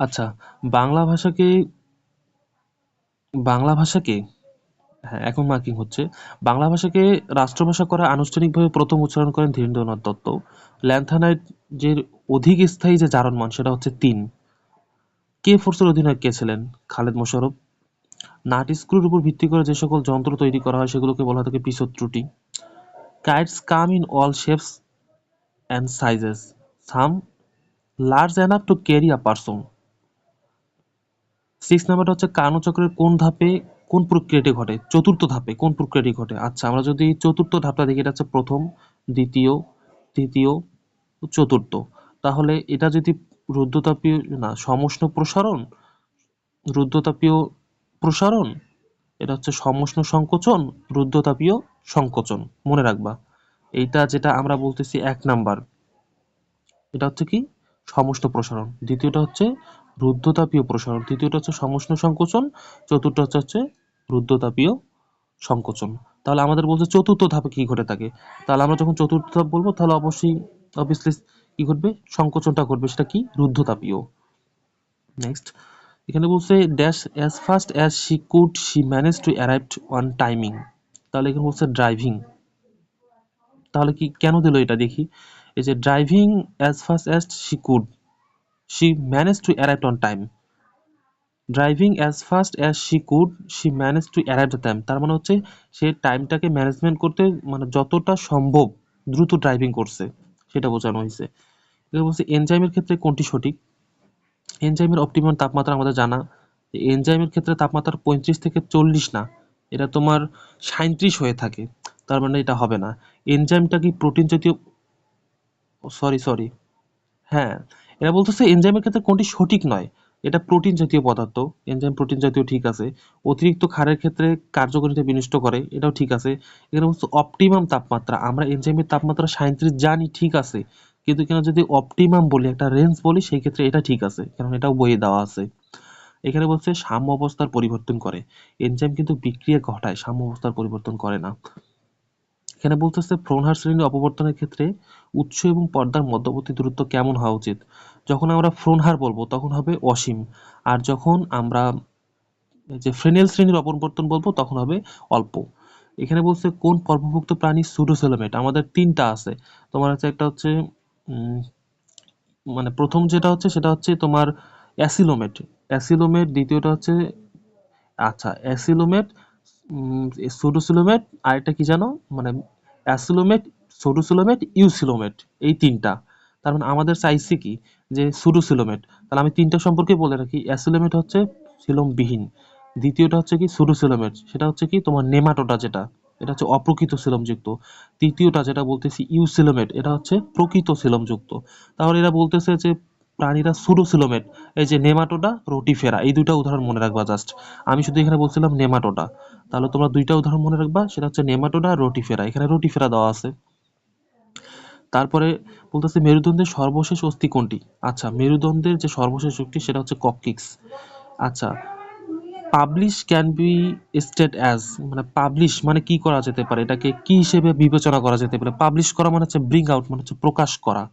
আচ্ছা বাংলা ভাষাকে বাংলা ভাষাকে হ্যাঁ এখন মার্কিং হচ্ছে, বাংলা ভাষাকে রাষ্ট্রভাষা করা আনুষ্ঠানিকভাবে প্রথম উচ্চারণ করেন ধীরেন্দ্রনাথ দত্ত। ল্যান্থানাইট যে অধিক স্থায়ী যে জারণমান সেটা হচ্ছে তিন। কে ফোর্সের অধিনায়ক কে ছিলেন? খালেদ মোশাররফ। নাট স্ক্রুর উপর ভিত্তি করে যে সকল যন্ত্র তৈরি করা হয় সেগুলোকে বলা থাকে পিছর ত্রুটি। Kites, come in all shapes and sizes. Some, large enough to carry a person. Six নাম্বারটা হচ্ছে কার্নো চক্রের কোন ধাপে কোন প্রক্রিয়াটি ঘটে? চতুর্থ ধাপে কোন প্রক্রিয়াটি ঘটে? আচ্ছা আমরা যদি চতুর্থ ধাপটা দেখি, এটা হচ্ছে প্রথম, দ্বিতীয়, তৃতীয়, চতুর্থ। তাহলে এটা যদি রুদ্ধতাপীয় না, সমষ্ণ প্রসারণ, রুদ্ধতাপীয় প্রসারণ, এটা হচ্ছে সমষ্ণ সংকোচন, রুদ্ধতাপীয় সংকোচন। মনে রাখবা, এইটা যেটা আমরা বলতেছি এক নাম্বার। এটা হচ্ছে কি? সমষ্ণ প্রসারণ। দ্বিতীয়টা হচ্ছে রুদ্ধতাপীয় প্রসারণ। তৃতীয়টা হচ্ছে সমষ্ণ সংকোচন। চতুর্থ হচ্ছে হচ্ছে রুদ্ধতাপীয় সংকোচন। তাহলে আমাদের বলছে চতুর্থ ধাপে কি ঘটে থাকে? তাহলে আমরা যখন চতুর্থ ধাপ বলব, তাহলে অবশ্যই অবভিয়াসলি কি ঘটবে? সংকোচনটা ঘটবে। সেটা কি? রুদ্ধতাপীয়। নেক্সট এখানে বলছে dash as fast as she could she manage to arrive on timing তাহলে এখানে বলছে ড্রাইভিং তাহলে কি কেন দিল এটা দেখি? এই যে driving as fast as she could she manage to arrive on time driving as fast as she could she manage to arrive the time তার মানে হচ্ছে সে টাইমটাকে ম্যানেজমেন্ট করতে মানে যতটা সম্ভব দ্রুত ড্রাইভিং করছে, সেটা বোঝানো হয়েছে। এবার বলছে এনজাইমের ক্ষেত্রে কোনটি সঠিক? এনজাইমের অপটিমাম তাপমাত্রা আমাদের জানা। এনজাইমের ক্ষেত্রে তাপমাত্রা পঁয়ত্রিশ থেকে চল্লিশ না, এটা তোমার সাঁত্রিশ হয়ে থাকে। তার মানে এটা হবে না। এনজাইমটা কি প্রোটিন জাতীয় সরি সরি হ্যাঁ এরা বলতেছে এনজাইমের ক্ষেত্রে কোনটি সঠিক নয়। এটা প্রোটিন জাতীয় পদার্থ এনজাইম প্রোটিন জাতীয় ঠিক আছে। অতিরিক্ত ক্ষারের ক্ষেত্রে কার্যকারিতা বিনষ্ট করে, এটাও ঠিক আছে। এখানে বলছে অপটিমাম তাপমাত্রা, আমরা এনজাইমের তাপমাত্রা সাঁত্রিশ জানি ঠিক আছে। কিন্তু কেন যদি অপটিমাম বলি, একটা রেঞ্জ বলি, সেই ক্ষেত্রে এটা ঠিক আছে। কারণ এটাও বইয়ে দেওয়া আছে। এখানে বলছে সাম্য অবস্থার পরিবর্তন করে। এনজাইম কিন্তু বিক্রিয়া ঘটায় সাম্য অবস্থার পরিবর্তন করে না। এখানে বলতেছে ফ্রোনহার শ্রেণির অপবর্তনের ক্ষেত্রে উৎস এবং পর্দার মধ্যবর্তী দূরত্ব কেমন হওয়া উচিত? যখন আমরা ফ্রোনহার বলব, তখন হবে অসীম। আর যখন আমরা যে ফ্রেনেল শ্রেণির অপবর্তন বলব, তখন হবে অল্প। এখানে বলছে, কোন পর্বভুক্ত প্রাণী সুডোসেলোমেট আমাদের তিনটা আছে। তোমার হচ্ছে একটা হচ্ছে মানে প্রথম যেটা হচ্ছে, সেটা হচ্ছে তোমার অ্যাসিলোমেট অ্যাসিলোমেট দ্বিতীয়টা হচ্ছে আচ্ছা অ্যাসিলোমেট সুডোসিলোমেট আর একটা কি জানো? মানে অ্যাসিলোমেট, সোডোসিলোমেট, ইউসিলোমেট, এই তিনটা। তার মানে আমাদের চাইছে কি? যে সুডোসিলোমেট। তাহলে আমি তিনটা সম্পর্কে বলে রাখি। অ্যাসিলোমেট হচ্ছে সিলোমবিহীন। দ্বিতীয়টা হচ্ছে কি? সুডোসিলোমেট। সেটা হচ্ছে কি? তোমার নেমাটোটা যেটা, এটা হচ্ছে অপ্রকৃত সিলোমযুক্ত। তৃতীয়টা যেটা বলতেছি, ইউসিলোমেট, এটা হচ্ছে প্রকৃত সিলোমযুক্ত। তাহলে এরা বলতেছে যে প্রাণীরা সুডোসিলোমেট, এই যে নেমাটোডা, রোটিফেরা, এই দুইটা উদাহরণ মনে রাখবা জাস্ট আমি শুধু এখানে বলছিলাম নেমাটোডা। তাহলে তোমরা দুইটা উদাহরণ মনে রাখবা, সেটা হচ্ছে নেমাটোডা, রোটিফেরা। এখানে রোটিফেরা দেওয়া আছে। তারপরে বলতেছে মেরুদণ্ডের সর্বশেষ অস্থি কোনটি? আচ্ছা মেরুদণ্ডের যে সর্বশেষ অস্থি, সেটা হচ্ছে ককিক্স আচ্ছা publish can be state as মানে পাবলিশ মানে কি করা যেতে পারে? এটাকে কি হিসেবে বিবেচনা করা যেতে পারে? পাবলিশ করা মানে হচ্ছে ব্রিং আউট মানে হচ্ছে প্রকাশ করা।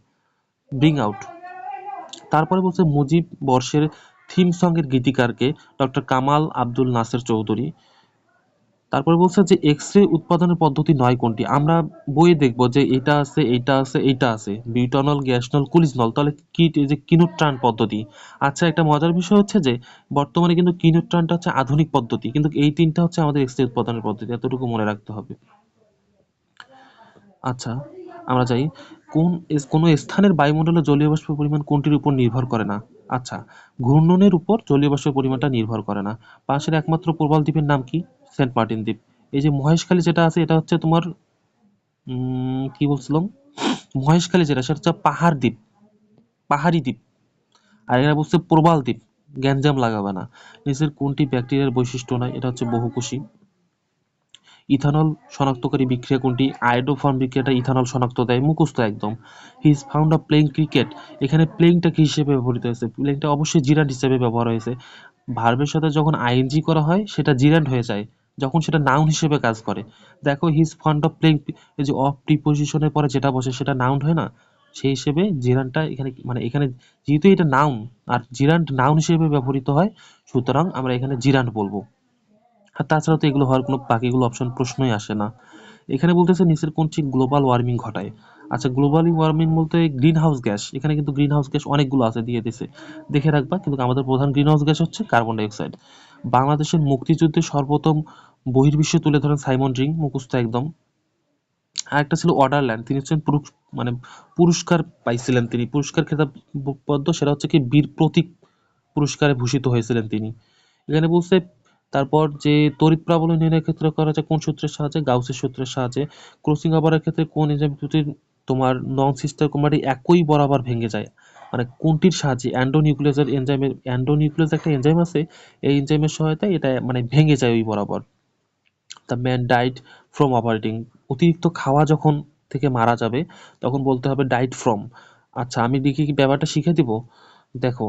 ব্রিং আউট তারপরে বলছে মুজিব বর্ষের থিম সঙ্গের গীতিকারকে ডক্টর কামাল আব্দুল নাসের চৌধুরী। তারপরে বলছে যে এক্স রে উৎপাদনের পদ্ধতি নয় কোনটি? আমরা বইয়ে দেখব যে এটা আছে এইটা আছে এইটা আছে। বিউটানল, গ্যাসনল, কুলিজনল, তাহলে কি যে কিনোট্রান পদ্ধতি? আচ্ছা একটা মজার বিষয় হচ্ছে যে বর্তমানে কিন্তু কিনোট্রানটা হচ্ছে আধুনিক পদ্ধতি, কিন্তু এই তিনটা হচ্ছে আমাদের এক্স রে উৎপাদনের পদ্ধতি, এতটুকু মনে রাখতে হবে। আচ্ছা আমরা যাই। কোন কোনো স্থানের বায়ুমণ্ডলে জলীয় বাষ্পের পরিমাণ কোনটির উপর নির্ভর করে না? আচ্ছা ঘূর্ণনের উপর জলীয় বাষ্পের পরিমাণটা নির্ভর করে না। পাশের একমাত্র প্রবাল দ্বীপের নাম কি? সেন্ট মার্টিন দ্বীপ। এই যে মহেশখালী যেটা আছে, এটা হচ্ছে তোমার কি বলছিলাম? মহেশখালী যেটা, সেটা হচ্ছে পাহাড় দ্বীপ, পাহাড়ি দ্বীপ। আর এরা বলছে প্রবাল দ্বীপ, গ্যাঞ্জাম লাগাবে না। নিচের কোনটি ব্যাকটেরিয়ার বৈশিষ্ট্য নয়, এটা হচ্ছে বহুকোষী। ইথানল শনাক্তকারী বিক্রিয়া কোনটি? আয়োডোফর্ম বিক্রিয়াটা ইথানল শনাক্ত দেয়, মুখস্থ একদম। He is found a playing cricket এখানে প্লেইংটা কি হিসেবে ব্যবহৃত হয়েছে? প্লেইংটা অবশ্যই জিরান্ড হিসেবে ব্যবহার হয়েছে। ভার্বের সাথে যখন আইএনজি করা হয়, সেটা জিরান্ড হয়ে যায়, যখন সেটা নাউন হিসেবে কাজ করে। দেখো হিজ ফান্ড অফ প্লেইং এই যে অফ প্রিপোজিশনের পরে যেটা বসে, সেটা নাউন হয় না? সেই হিসেবে জিরানটা এখানে মানে এখানে যেহেতু এটা নাউন আর জিরান্ট নাউন হিসেবে ব্যবহৃত হয়, সুতরাং আমরা এখানে জিরান্ট বলব। আর তাছাড়া তো এগুলো হওয়ার কোনো বাকিগুলো অপশন প্রশ্নই আসে না। এখানে বলতেছে নিচের কোনটি গ্লোবাল ওয়ার্মিং ঘটায়। আচ্ছা গ্লোবাল ওয়ার্মিং বলতে গ্রিন হাউস গ্যাস এখানে কিন্তু গ্রিন হাউস গ্যাস অনেকগুলো আছে দিয়ে দিছে। দেখে রাখবা, কিন্তু আমাদের প্রধান গ্রিন হাউস গ্যাস হচ্ছে কার্বন ডাইঅক্সাইড বাংলাদেশের মুক্তিযুদ্ধে সর্বপ্রথম বহির্বিশ্বে তুলে ধরেন সাইমন রিং, মুখস্থ একদম। আরেকটা ছিল অর্ডারল্যান্ড, তিনি হচ্ছেন পুরুষ- মানে পুরস্কার পাইছিলেন তিনি। পুরস্কার খেতাব পদ্ম, সেটা হচ্ছে কি বীর প্রতীক পুরস্কারে ভূষিত হয়েছিলেন তিনি। এখানে বলছে তারপর যে তড়িৎ প্রাবল্য নির্ণয়ের ক্ষেত্রে করা যায় কোন সূত্রের সাহায্যে? গাউসের সূত্রের সাহায্যে। ক্রসিং ওভারের ক্ষেত্রে কোন এনজাইম দুটির তোমার নন সিস্টার ক্রোমাটি একই বরাবর ভেঙে যায়? মানে কোনটির সাহায্যে? অ্যান্ডোনিউক্লিয়াসের এনজাইমের অ্যান্ডোনিউক্লিয়াস একটা এনজাইম আছে, এই এনজাইমের সহায়তায় এটা মানে ভেঙে যায় ওই বরাবর। The man died from operating অতিরিক্ত খাওয়া যখন থেকে মারা যাবে, তখন বলতে হবে ডাইড ফ্রম আচ্ছা আমি দেখি কি ব্যাপারটা শিখে দিব? দেখো,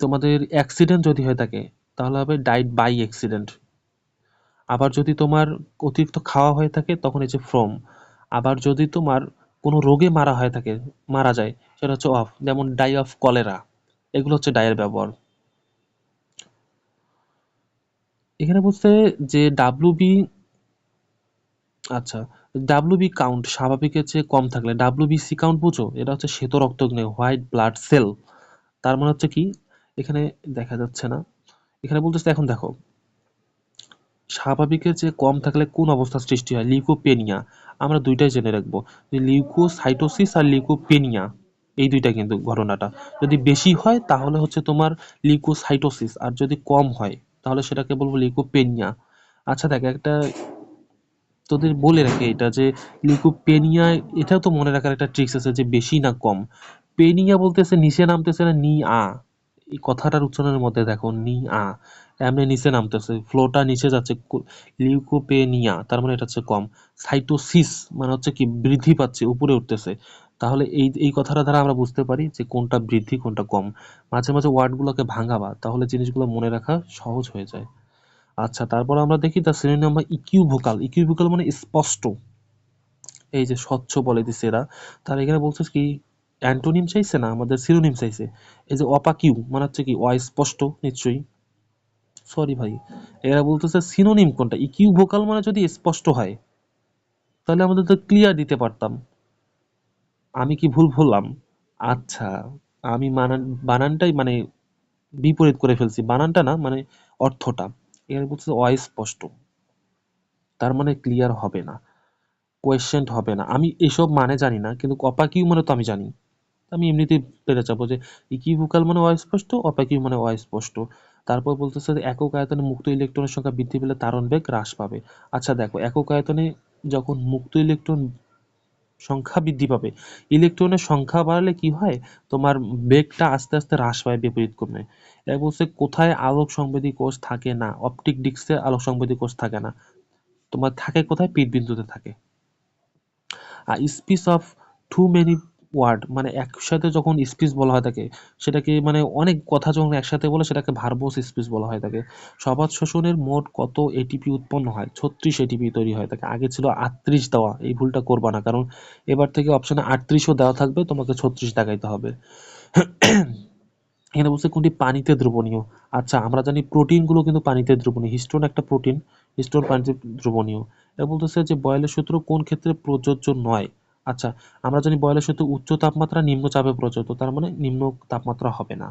তোমাদের অ্যাক্সিডেন্ট যদি হয়ে থাকে তাহলে হবে ডাইড বাই অ্যাক্সিডেন্ট আবার যদি তোমার অতিরিক্ত খাওয়া হয়ে থাকে, তখন এই যে ফ্রম আবার যদি তোমার কোনো রোগে মারা হয়ে থাকে, মারা যায়, সেটা হচ্ছে অফ যেমন ডাই অফ কলেরা এগুলো হচ্ছে ডায়ের ব্যবহার। এখানে বলছে যে ডাব্লিউ বি আচ্ছা ডাব্লিউ বি কাউন্ট স্বাভাবিকের চেয়ে কম থাকলে ডাব্লিউ বিসি কাউন্ট বুঝো, এটা হচ্ছে শ্বেত রক্তগ্নে হোয়াইট ব্লাড সেল তার মানে হচ্ছে কি, এখানে দেখা যাচ্ছে না। এখানে বলতেছে, এখন দেখো, স্বাভাবিকের চেয়ে কম থাকলে কোন অবস্থা সৃষ্টি হয়? লিউকোপেনিয়া। আমরা দুইটাই জেনে রাখব যে লিউকোসাইটোসিস আর লিউকোপেনিয়া, এই দুইটা কিন্তু ঘটনাটা। যদি বেশি হয়, তাহলে হচ্ছে তোমার লিউকোসাইটোসিস, আর যদি কম হয়, তাহলে সেটাকে বলব লিউকোপেনিয়া। আচ্ছা দেখ, একটা তোদের বলে রাখি এটা যে লিউকোপেনিয়া, এটাও তো মনে রাখার একটা ট্রিক্স আছে যে বেশি না কম। পেনিয়া বলতেছে, নিচে নামতেছে না নি আ এই কথাটার উচ্চারণের মধ্যে দেখো নি আ এমনি নিচে নামতেছে ফ্লোটা নিচে যাচ্ছে লিউকোপেনিয়া তার মানে এটা হচ্ছে কম। সাইটোসিস মানে হচ্ছে কি বৃদ্ধি পাচ্ছে, উপরে উঠতেছে। তাহলে এই এই কথাটা দ্বারা আমরা বুঝতে পারি যে কোনটা বৃদ্ধি, কোনটা কম। মাঝে মাঝে ওয়ার্ডগুলোকে ভাঙাবা, তাহলে জিনিসগুলো মনে রাখা সহজ হয়ে যায়। আচ্ছা তারপর আমরা দেখি তার সিনোনিম আমরা ইকিউভোকাল ইকিউভোকাল মানে স্পষ্ট। এই যে স্বচ্ছ বলে দিছে এরা। তার এখানে বলছে কি অ্যান্টোনিম চাইছে না, আমাদের সিরোনিম চাইছে। এই যে অপাকিউ মানে হচ্ছে কি অস্পষ্ট নিশ্চয়ই। সরি ভাই, এরা বলতেছে সিনোনিম কোনটা? ইকিউ ভোকাল মানে যদি স্পষ্ট হয়, তাহলে আমাদের তো ক্লিয়ার দিতে পারতাম। আমি কি ভুল বললাম? আচ্ছা আমি মানান বানানটাই মানে বিপরীত করে ফেলছি। বানানটা না মানে অর্থটা। এখানে বলতেছে অস্পষ্ট তার মানে ক্লিয়ার হবে না, কোয়েশ্চেন্ট হবে না। আমি এসব মানে জানি না, কিন্তু অপাকিউ মানে তো আমি জানি। আমি এমনিতেই পেরে যাব যে ইকিভোকাল মানে অস্পষ্ট অপাকিউ মানে অস্পষ্ট। তারপর বলতেছে যে একক আয়তনে মুক্ত ইলেকট্রনের সংখ্যা বৃদ্ধি পেলে তারণ বেগ হ্রাস পাবে। আচ্ছা দেখো, একক আয়তনে যখন মুক্ত ইলেকট্রন সংখ্যা বৃদ্ধি পাবে ইলেকট্রনের সংখ্যা বাড়লে কি হয়? তোমার বেগটা আস্তে আস্তে হ্রাস পায় বিপরীত ক্রমে। বলছে কোথায় আলোক সংবেদী কোষ থাকে না অপটিক ডিস্কে আলোক সংবেদী কোষ থাকে না। তোমার থাকে কোথায়? পিট বিন্দুতে থাকে। আর speech of too many word মানে একসাথে যখন স্পিচ বলা হয় থাকে সেটাকে মানে অনেক কথা যখন একসাথে বলে সেটাকে ভার্বোস স্পিচ বলা হয় থাকে সবাদ শোষণের মোট কত এটিপি উৎপন্ন হয়? ছত্রিশ এটিপি তৈরি হয় থাকে আগে ছিল আটত্রিশ দেওয়া, এই ভুলটা করবা না। কারণ এবার থেকে অপশানে আটত্রিশও দেওয়া থাকবে, তোমাকে ছত্রিশ দেখাইতে হবে। এখানে বলছে কোনটি? পানিতে দ্রবণীয়। আচ্ছা আমরা জানি প্রোটিনগুলো কিন্তু পানিতে দ্রবণীয়। হিস্টোন একটা প্রোটিন, হিস্টোন পানিতে দ্রবণীয়। এটা বলতেছে যে বয়লের সূত্র কোন ক্ষেত্রে প্রযোজ্য নয়? আচ্ছা আমরা জানি বয়লের সূত্র উচ্চ তাপমাত্রা নিম্ন চাপে প্রযোজ্য তার মানে নিম্ন তাপমাত্রা হবে না।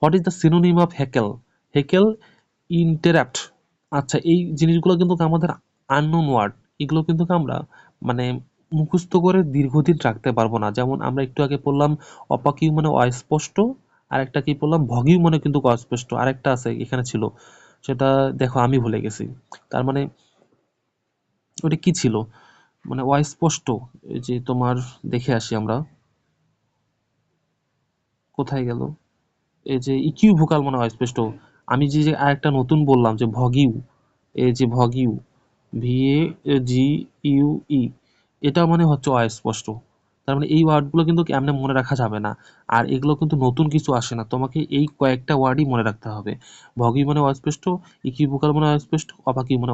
What is the synonym of heckle heckle interrupt আচ্ছা এই জিনিসগুলো কিন্তু আমাদের আননোন ওয়ার্ড এগুলো কিন্তু আমরা মানে মুখস্থ করে দীর্ঘদিন রাখতে পারব না। যেমন আমরা একটু আগে পড়লাম অপাকিউ মানে অস্পষ্ট, আর একটা কি পড়লাম ভগিউ মানে কিন্তু অস্পষ্ট। আরেকটা আছে, এখানে ছিল। সেটা দেখো, আমি ভুলে গেছি। তার মানে ওটা কি ছিল? মানে অস্পষ্ট এই যে তোমার দেখে আসি আমরা। কোথায় গেল? এই যে ইকিউ ভোকাল মানে অস্পষ্ট আমি যে যে আরেকটা নতুন বললাম যে ভগিউ, এই যে ভগিউ V A G U E এটা মানে হচ্ছে অস্পষ্ট তার মানে এই ওয়ার্ডগুলো কিন্তু এমনি মনে রাখা যাবে না। আর এগুলো কিন্তু নতুন কিছু আসে না। তোমাকে এই কয়েকটা ওয়ার্ডই মনে রাখতে হবে। ভগি মানে অস্পষ্ট ইকি ভোকাল মানে অস্পষ্ট অপাকি মানে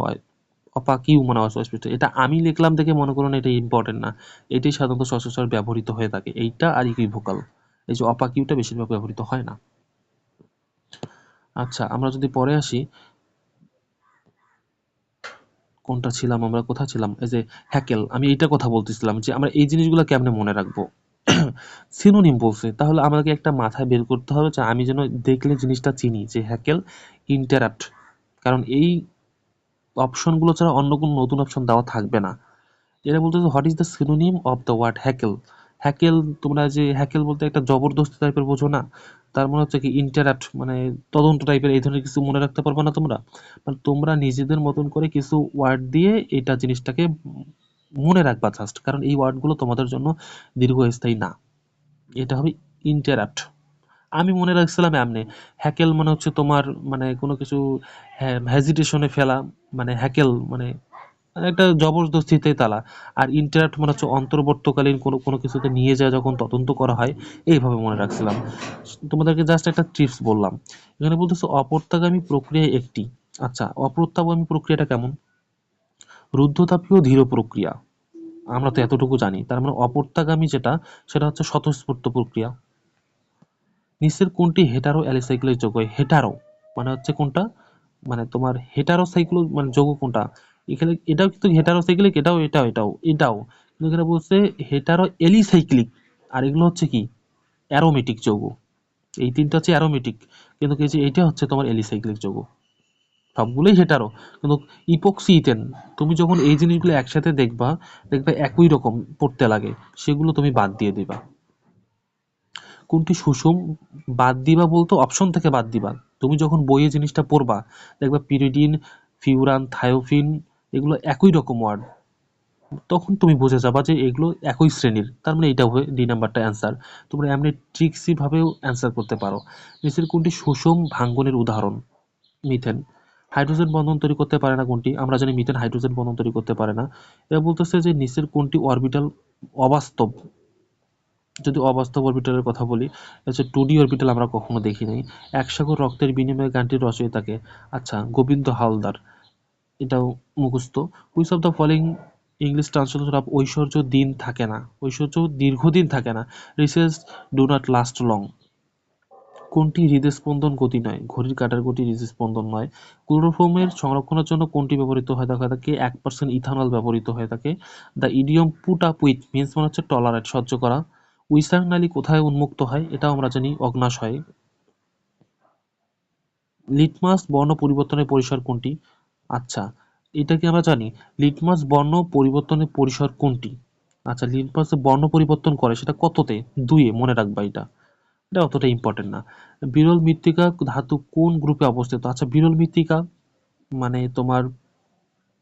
অপাকিউ মানে অস্পষ্ট এটা আমি লিখলাম দেখে মনে করুন এটা ইম্পর্টেন্ট না। এটাই সাধারণত সচরাচর ব্যবহৃত হয়ে থাকে। এইটা আর ইকুইভোকাল এই যে অপাকিউটা বেশিরভাগ ব্যবহৃত হয় না। আচ্ছা আমরা যদি পরে আসি। কোনটা ছিলাম আমরা? কোথায় ছিলাম? এই যে হ্যাকেল। আমি এইটা কথা বলতেছিলাম যে আমরা এই জিনিসগুলো কেমনে মনে রাখব? সিনোনিম বলছে। তাহলে আমাকে একটা মাথায় বের করতে হবে যে আমি যেন দেখলে জিনিসটা চিনি যে হ্যাকেল ইন্টারাপ্ট কারণ এই অপশনগুলো ছাড়া অন্য কোনো নতুন অপশন দেওয়া থাকবে না। এটা বলতে what is the synonym of the word heckle heckle তোমরা যে হ্যাকেল বলতে একটা জবরদস্তি টাইপের বোঝো না। তার মনে হচ্ছে কি ইন্টারাপ্ট মানে তদন্ত টাইপের এই ধরনের কিছু মনে রাখতে পারবে না তোমরা। মানে তোমরা নিজেদের মতন করে কিছু ওয়ার্ড দিয়ে এটা জিনিসটাকে মনে রাখবা জাস্ট কারণ এই ওয়ার্ডগুলো তোমাদের জন্য দীর্ঘস্থায়ী না। এটা হবে ইন্টারাপ্ট আমি মনে রাখছিলাম এমনি। হ্যাকেল মানে হচ্ছে তোমার মানে কোনো কিছু হ্যাজিটেশনে ফেলা মানে হ্যাকেল মানে মানে একটা জবরদস্তিতে তালা। আর ইন্টারাপ্ট মানে হচ্ছে অন্তর্বর্তকালীন কোনো কোনো কিছুতে নিয়ে যায় যখন তদন্ত করা হয়, এইভাবে মনে রাখছিলাম। তোমাদেরকে জাস্ট একটা টিপস বললাম। এখানে বলতেছে অপ্রত্যাগামী প্রক্রিয়া একটি। আচ্ছা অপ্রত্যাগামী প্রক্রিয়াটা কেমন? রুদ্ধতাপীয় ধীর প্রক্রিয়া। আমরা তো এতটুকু জানি। তার মানে অপ্রত্যাগামী যেটা, সেটা হচ্ছে স্বতঃস্ফূর্ত প্রক্রিয়া। নিচের কোনটি হেটারো অ্যালিসাইক্লিক যৌগ হেটারো মানে হচ্ছে কোনটা? মানে তোমার হেটারো সাইক্লো মানে যৌগ কোনটা? এখানে এটাও কিন্তু হেটারো সাইক্লিক এটাও এটাও এটাও এটাও। কিন্তু এখানে বলছে হেটারো এলিসাইক্লিক আর এগুলো হচ্ছে কি? অ্যারোমেটিক যৌগ। এই তিনটা হচ্ছে অ্যারোমেটিক কিন্তু কি যে এইটা হচ্ছে তোমার এলিসাইক্লিক যৌগ। সবগুলোই হেটারো কিন্তু ইপক্সি ইথেন তুমি যখন এই জিনিসগুলো একসাথে দেখবা, দেখবে একই রকম পড়তে লাগে, সেগুলো তুমি বাদ দিয়ে দিবা। কোনটি সুষম, বাদ দিবা বলতো? অপশন থেকে বাদ দিবা। তুমি যখন বইয়ে জিনিসটা পড়বা, দেখবা পিরিডিন ফিউরান থায়োফিন এগুলো একই রকম ওয়ার্ড তখন তুমি বুঝে যাবা যে এগুলো একই শ্রেণির। তার মানে এটা হবে ডি নাম্বারটা অ্যান্সার তোমরা এমনি ট্রিক্সি ভাবেও অ্যান্সার করতে পারো। নিচের কোনটি সুষম ভাঙ্গনের উদাহরণ? মিথেন। হাইড্রোজেন বন্ধন তৈরি করতে পারে না কোনটি? আমরা জানি মিথেন হাইড্রোজেন বন্ধন তৈরি করতে পারে না। এরা বলতেছে যে নিচের কোনটি অরবিটাল অবাস্তব? যদি অবাস্তব অরবিটালের কথা বলি, হচ্ছে টু ডি অরবিটাল আমরা কখনো দেখি নাই এক রক্তের বিনিময়ে গানটির রচয়িতাকে আচ্ছা গোবিন্দ হালদার, এটাও মুখস্থ। Which of the following English translation of ঐশ্বর্য দিন থাকে না, ঐশ্বর্য দীর্ঘদিন থাকে না riches do not last long কোনটি হৃদস্পন্দন গতি নয়, ঘড়ির কাঁটার গতি হৃদস্পন্দন নয়। ক্লোরোফর্মের সংরক্ষণের জন্য কোনটি ব্যবহৃত হয়ে থাকে থাকে এক পার্সেন্ট ইথানল ব্যবহৃত হয়ে থাকে the idiom put up with means মানে হচ্ছে টলারেট সহ্য করা। উইসাং নালী কোথায় উন্মুক্ত হয়, এটাও আমরা জানি অগ্নাশয়ে লিটমাস বর্ণ পরিবর্তনের পরিসর কোনটি? আচ্ছা এটা কি আমরা জানি? লিটমাস বর্ণ পরিবর্তনের পরিসর কোনটি? আচ্ছা লিটমাস বর্ণ পরিবর্তন করে সেটা কততে? দুইয়ে, মনে রাখবা এটা। এটা অতটা ইম্পর্টেন্ট না। বিরল মৃত্তিকা ধাতু কোন গ্রুপে অবস্থিত? আচ্ছা বিরল মৃত্তিকা মানে তোমার,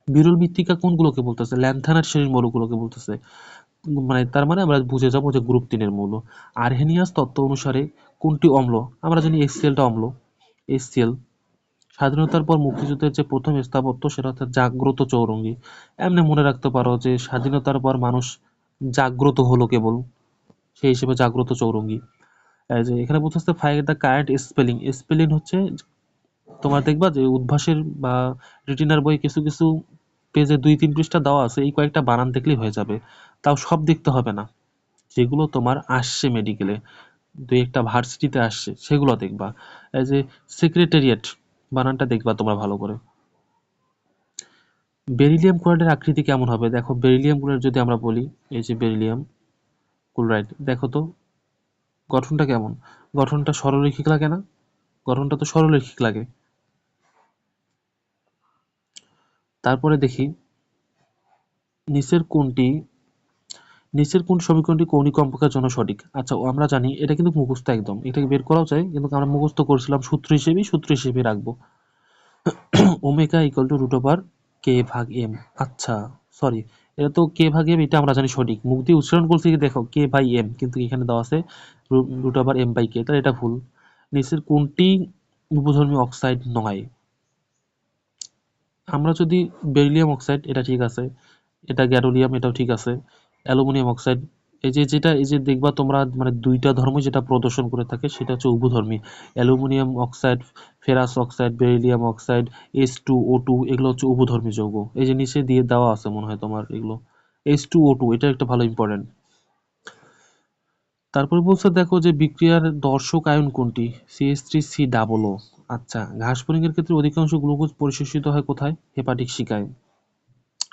বিরল মৃত্তিকা কোনগুলোকে বলতেছে? ল্যান্থানার শ্রেণির মৌলগুলোকে বলতেছে। মানে তার মানে আমরা বুঝে যাব যে গ্রুপ তিনের মৌল। আরহেনিয়াস তত্ত্ব অনুসারে কোনটি অম্ল? আমরা জানি এসসিএলটা অম্ল। এসসিএল স্বাধীনতার পর মুক্তিযুদ্ধের যে প্রথম স্থাপত্য সেটা হচ্ছে জাগ্রত চৌরঙ্গি। এমনি মনে রাখতে পারো যে স্বাধীনতার পর মানুষ জাগ্রত হলো কেবল, সেই হিসেবে জাগ্রত চৌরঙ্গি। যে এখানে বলতেছে find the current spelling spelling হচ্ছে তোমার দেখবা যে উদ্ভাসের বা রিটিনার বই কিছু কিছু পেজে দুই, তিন পৃষ্ঠা দেওয়া আছে, এই কয়েকটা বানান দেখলেই হয়ে যাবে। তাও সব দেখতে হবে না। যেগুলো তোমার আসছে মেডিকেলে দুই একটা ভার্সিটিতে আসছে, সেগুলো দেখবা। এই যে সেক্রেটারিয়েট বানানটা দেখবা তোমরা ভালো করে। বেরিলিয়াম ক্লোরাইডের আকৃতি কেমন হবে? দেখো বেরিলিয়াম ক্লোরাইড যদি আমরা বলি, এই যে বেরিলিয়াম ক্লোরাইড দেখো তো, গঠনটা কেমন? গঠনটা সরলরৈখিক লাগে না? গঠনটা তো সরলরৈখিক লাগে। তারপরে দেখি, নিচের কোনটি নিচের কোন সমীকরণটি কৌণিক কম্পকের জন্য সঠিক? আচ্ছা আমরা জানি, এটা কিন্তু মুখস্থ একদম। এটাকে বের করাও যায়, কিন্তু আমরা মুখস্থ করছিলাম সূত্র হিসেবেই, সূত্র হিসেবে রাখব। Omega equal to root over k ভাগ এম আচ্ছা সরি এটা তো কে ভাগ এম এটা আমরা জানি সঠিক। মুখ দিয়ে উচ্চারণ করছি দেখো কে বাই এম কিন্তু এখানে দেওয়া আছে root over m by k তাহলে এটা ভুল। নিচের কোনটি উপধর্মী অক্সাইড নয়? আমরা যদি বেরিলিয়াম অক্সাইড এটা ঠিক আছে। এটা গ্যারোলিয়াম এটাও ঠিক আছে। Aluminium oxide. এই যে যেটা, এই যে দেখবা তোমরা মানে দুইটা ধর্ম যেটা প্রদর্শন করে থাকে, সেটা হচ্ছে উভধর্মী। Aluminium oxide, ferrous oxide, beryllium oxide, S two O two, এগুলো হচ্ছে উভধর্মী যৌগ। এই যে নিচে দিয়ে দেওয়া আছে মনে হয় তোমার এগুলো। এস টু ও টু, এটা একটা ভালো ইম্পর্টেন্ট তারপরে বলছে দেখো যে বিক্রিয়ার দর্শক আয়ন কোনটি? CS three C double O. আচ্ছা ঘাস ফড়িংয়ের ক্ষেত্রে অধিকাংশ গ্লুকোজ পরিশোষিত হয় কোথায়? হেপাটিক শিকায়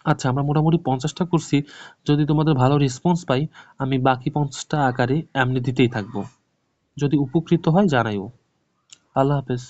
আচ্ছা আমরা মোটামুটি পঞ্চাশটা করছি। যদি তোমাদের ভালো রেসপন্স পাই, আমি বাকি পঞ্চাশটা আকারে এমনি দিতেই থাকব। যদি উপকৃত হয়, জানাইও। আল্লাহ হাফেজ।